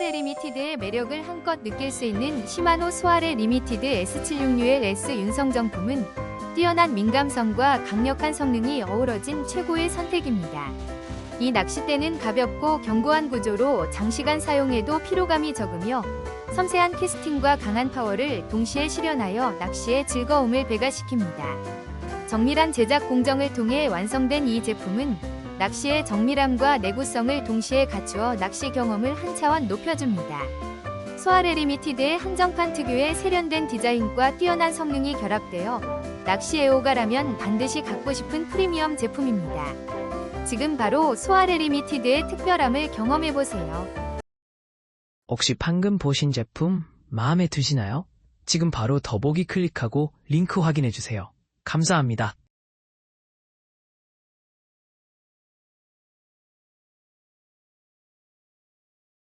소아레 리미티드의 매력을 한껏 느낄 수 있는 시마노 소아레 리미티드 S766의 S 윤성 정품은 뛰어난 민감성과 강력한 성능이 어우러진 최고의 선택입니다. 이 낚싯대는 가볍고 견고한 구조로 장시간 사용해도 피로감이 적으며 섬세한 캐스팅과 강한 파워를 동시에 실현하여 낚시의 즐거움을 배가시킵니다. 정밀한 제작 공정을 통해 완성된 이 제품은 낚시의 정밀함과 내구성을 동시에 갖추어 낚시 경험을 한 차원 높여줍니다. 소아레 리미티드의 한정판 특유의 세련된 디자인과 뛰어난 성능이 결합되어 낚시 애호가라면 반드시 갖고 싶은 프리미엄 제품입니다. 지금 바로 소아레 리미티드의 특별함을 경험해보세요. 혹시 방금 보신 제품 마음에 드시나요? 지금 바로 더보기 클릭하고 링크 확인해주세요. 감사합니다.